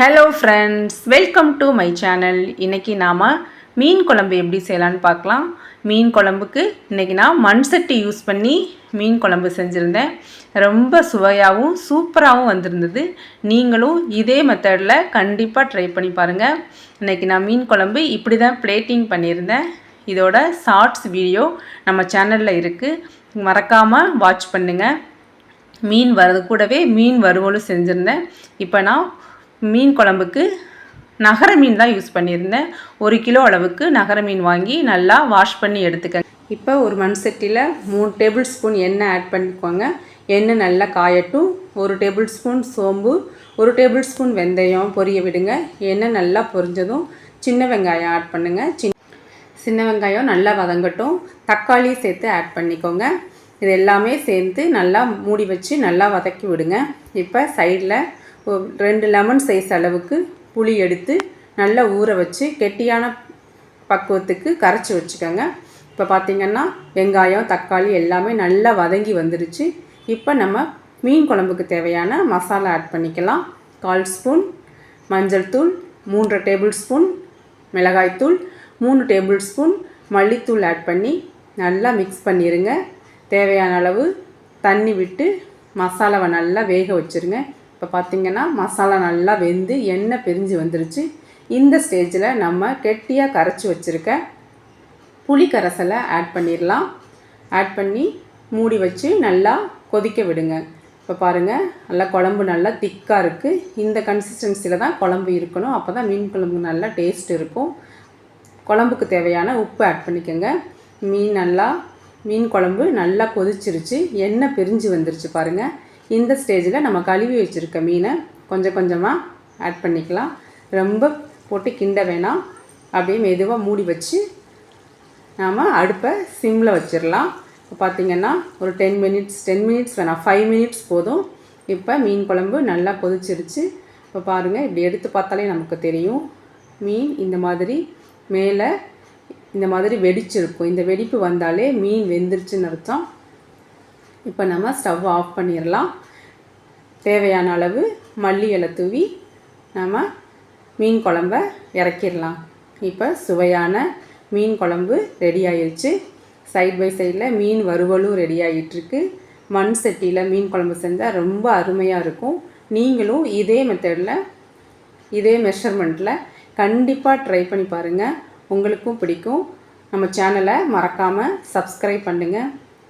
Hello friends welcome to my channel இன்றைக்கி நாம் மீன் குழம்பு எப்படி செய்யலான்னு பார்க்கலாம். மீன் குழம்புக்கு இன்றைக்கி நான் மண் சட்டி யூஸ் பண்ணி மீன் குழம்பு செஞ்சுருந்தேன். ரொம்ப சுவையாகவும் சூப்பராகவும் வந்திருந்தது. நீங்களும் இதே மெத்தடில் கண்டிப்பாக ட்ரை பண்ணி பாருங்கள் இன்றைக்கி நான் மீன் குழம்பு இப்படி தான் பிளேட்டிங் பண்ணியிருந்தேன். இதோட ஷார்ட்ஸ் வீடியோ நம்ம சேனலில் இருக்குது மறக்காமல் வாட்ச் பண்ணுங்கள் மீன் வரது கூடவே மீன் வறுவலும் செஞ்சுருந்தேன். இப்போ நான் மீன் குழம்புக்கு நகர மீன் தான் யூஸ் பண்ணியிருந்தேன். ஒரு கிலோ அளவுக்கு நகர மீன் வாங்கி நல்லா வாஷ் பண்ணி எடுத்துக்கங்க. இப்போ ஒரு மண் சட்டியில் மூணு டேபிள் ஸ்பூன் எண்ணெய் ஆட் பண்ணிக்கோங்க. எண்ணெய் நல்லா காயட்டும். ஒரு டேபிள் ஸ்பூன் சோம்பு ஒரு டேபிள் ஸ்பூன் வெந்தயம் பொரிய விடுங்க. எண்ணெய் நல்லா பொரிஞ்சதும் சின்ன வெங்காயம் ஆட் பண்ணுங்கள் சின்ன சின்ன வெங்காயம் நல்லா வதங்கட்டும். தக்காளி சேர்த்து ஆட் பண்ணிக்கோங்க. இது எல்லாமே சேர்த்து நல்லா மூடி வச்சு நல்லா வதக்கி விடுங்க. இப்போ சைடில் ரெண்டு லெமன் சைஸ் அளவுக்கு புளி எடுத்து நல்லா ஊற வச்சு கெட்டியான பக்குவத்துக்கு கரைச்சி வச்சுக்கோங்க. இப்போ பார்த்திங்கன்னா வெங்காயம் தக்காளி எல்லாமே நல்லா வதங்கி வந்துடுச்சு இப்போ நம்ம மீன் குழம்புக்கு தேவையான மசாலா ஆட் பண்ணிக்கலாம். கால் ஸ்பூன் மஞ்சள் தூள் மூன்றரை டேபிள் ஸ்பூன் மிளகாய்த்தூள் மூணு டேபிள் ஸ்பூன் மல்லித்தூள் ஆட் பண்ணி நல்லா மிக்ஸ் பண்ணிடுங்க தேவையான அளவு தண்ணி விட்டு மசாலாவை நல்லா வேக வச்சுருங்க. இப்போ பார்த்திங்கன்னா மசாலா நல்லா வெந்து எண்ணெய் பிரிஞ்சு வந்துருச்சு. இந்த ஸ்டேஜில் நம்ம கெட்டியாக கரைச்சி வச்சுருக்க புளி கரைசலை ஆட் பண்ணிடலாம் ஆட் பண்ணி மூடி வச்சு நல்லா கொதிக்க விடுங்க. இப்போ பாருங்கள் நல்லா குழம்பு நல்லா திக்காக இருக்குது இந்த கன்சிஸ்டன்சியில் தான் குழம்பு இருக்கணும். அப்போ தான் மீன் குழம்பு நல்லா டேஸ்ட் இருக்கும். குழம்புக்கு தேவையான உப்பு ஆட் பண்ணிக்கோங்க. மீன் நல்லா மீன் குழம்பு நல்லா கொதிச்சிருச்சு. எண்ணெய் பிரிஞ்சு வந்துருச்சு பாருங்கள் இந்த ஸ்டேஜில் நம்ம கழுவி வச்சுருக்க மீனை கொஞ்சம் கொஞ்சமாக ஆட் பண்ணிக்கலாம். ரொம்ப போட்டு கிண்ட வேணாம். அப்படியே மெதுவாக மூடி வச்சு நாம் அடுப்பை சிம்மில் வச்சிடலாம். இப்போ பார்த்திங்கன்னா ஒரு டென் மினிட்ஸ் டென் மினிட்ஸ் வேணாம். ஃபைவ் மினிட்ஸ் போதும். இப்போ மீன் குழம்பு நல்லா கொதிச்சிருச்சு. இப்போ பாருங்கள் இப்படி எடுத்து பார்த்தாலே நமக்கு தெரியும். மீன் இந்த மாதிரி மேலே இந்த மாதிரி வெடிச்சிருக்கும். இந்த வெடிப்பு வந்தாலே மீன் வெந்துருச்சுன்னு அர்த்தம். இப்போ நம்ம ஸ்டவ் ஆஃப் பண்ணிடலாம் தேவையான அளவு மல்லி இலை தூவி நம்ம மீன் குழம்ப இறக்கிடலாம் இப்போ சுவையான மீன் குழம்பு ரெடி ஆயிடுச்சு சைட் பை சைடில் மீன் வறுவலும் ரெடி ஆகிட்டுருக்கு மண் சட்டியில் மீன் குழம்பு செஞ்சால் ரொம்ப அருமையாக இருக்கும். நீங்களும் இதே மெத்தடில் இதே மெஷர்மெண்ட்டில் கண்டிப்பாக ட்ரை பண்ணி பாருங்கள் உங்களுக்கும் பிடிக்கும். நம்ம சேனலை மறக்காமல் சப்ஸ்கிரைப் பண்ணுங்கள்